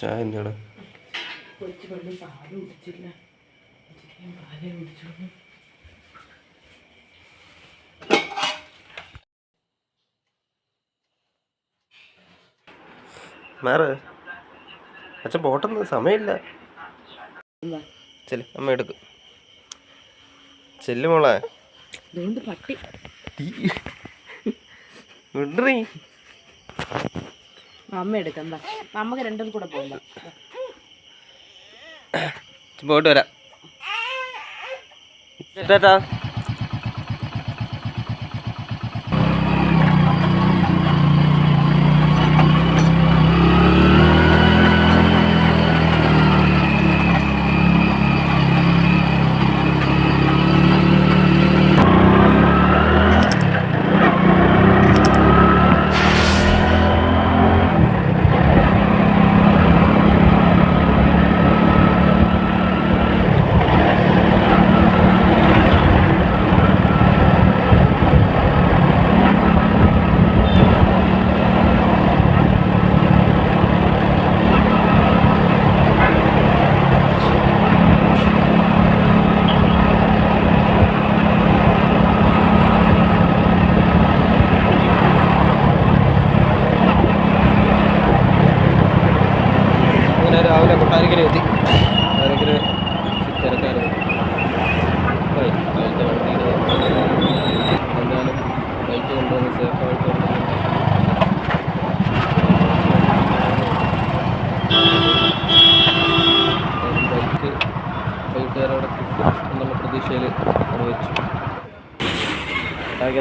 ചായ എന്താണ് മാറ്. അച്ഛൻ പോട്ടെന്ന് സമയമില്ല. ചെൽ അമ്മ എടുക്ക്. ചെല്ലു മോളെ. പട്ടി. വിടറി. അമ്മ എടുക്കണ്ട നമുക്ക് രണ്ടും കൂടെ പോകണ്ട പോയിട്ട് വരാം. Tata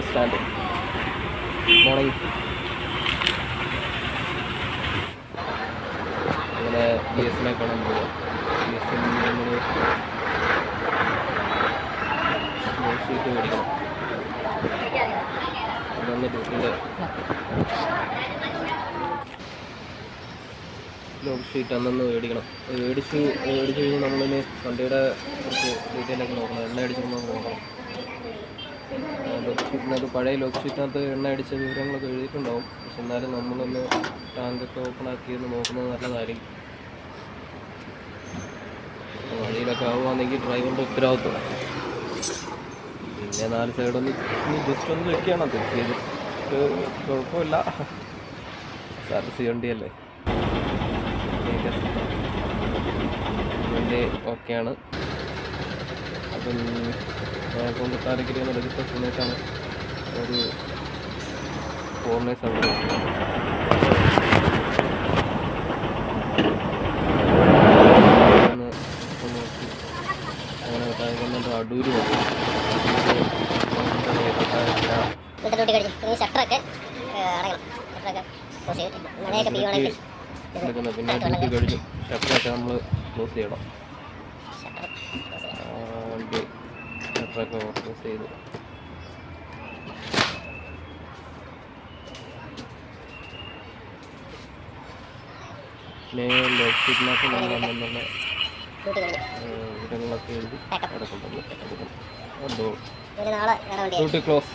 stand standing. അങ്ങനെ എസ് നമ്മൾ ഷീറ്റ് മേടിക്കണം. മേടിക്കണം. മേടിച്ചു മേടിച്ച് കഴിഞ്ഞ് നമ്മളിന് വണ്ടിയുടെ കുറച്ച് ഡീറ്റെയിലൊക്കെ നോക്കണം. എണ്ണ അടിച്ചു നോക്കണം ഷീറ്റിനകത്ത് പഴയ ലോക്ക് എണ്ണ അടിച്ച വിവരങ്ങളൊക്കെ എഴുതിയിട്ടുണ്ടാവും. പക്ഷെ എന്നാലും നമ്മളൊന്ന് ടാങ്കൊക്കെ ഓപ്പൺ ആക്കിയൊന്ന് നോക്കുന്നത് നല്ലതായിരിക്കും വഴിയിലൊക്കെ ആവുകയാണെങ്കിൽ ഡ്രൈവറിന്റെ ഉത്തരവാദിത്വം. പിന്നെ നാല് സൈഡൊന്ന് ജസ്റ്റ് ഒന്ന് വെക്കുകയാണ് തെറ്റിയത് കുഴപ്പമില്ല. സർവീസ് വണ്ടിയല്ലേ വണ്ടി ഓക്കെയാണ് അപ്പം കൊണ്ടുത്താരക്കിരി എന്ന് രജിസ്റ്റർ സമയത്താണ് ഒരു ഫോറിനേഴ്സ് അവിടെ അടൂര് ഷട്ടറൊക്കെ ഷട്ടറൊക്കെ മഴയൊക്കെ പെയ്യുവാണെങ്കിൽ പിന്നെ ഡ്യൂട്ടി കഴിഞ്ഞു. ഷട്ടറൊക്കെ നമ്മൾ ക്ലോസ് ചെയ്യണം. ഷട്ടർ ഷട്ടറൊക്കെ ക്ലോസ് ചെയ്തു പിന്നെ അന്നുള്ള ഡ്യൂട്ടി കഴിഞ്ഞു വിവരങ്ങളൊക്കെ എഴുതി അവിടെ കൊണ്ടുവന്ന് വണ്ടിയായി ഡ്യൂട്ടി ക്ലോസ്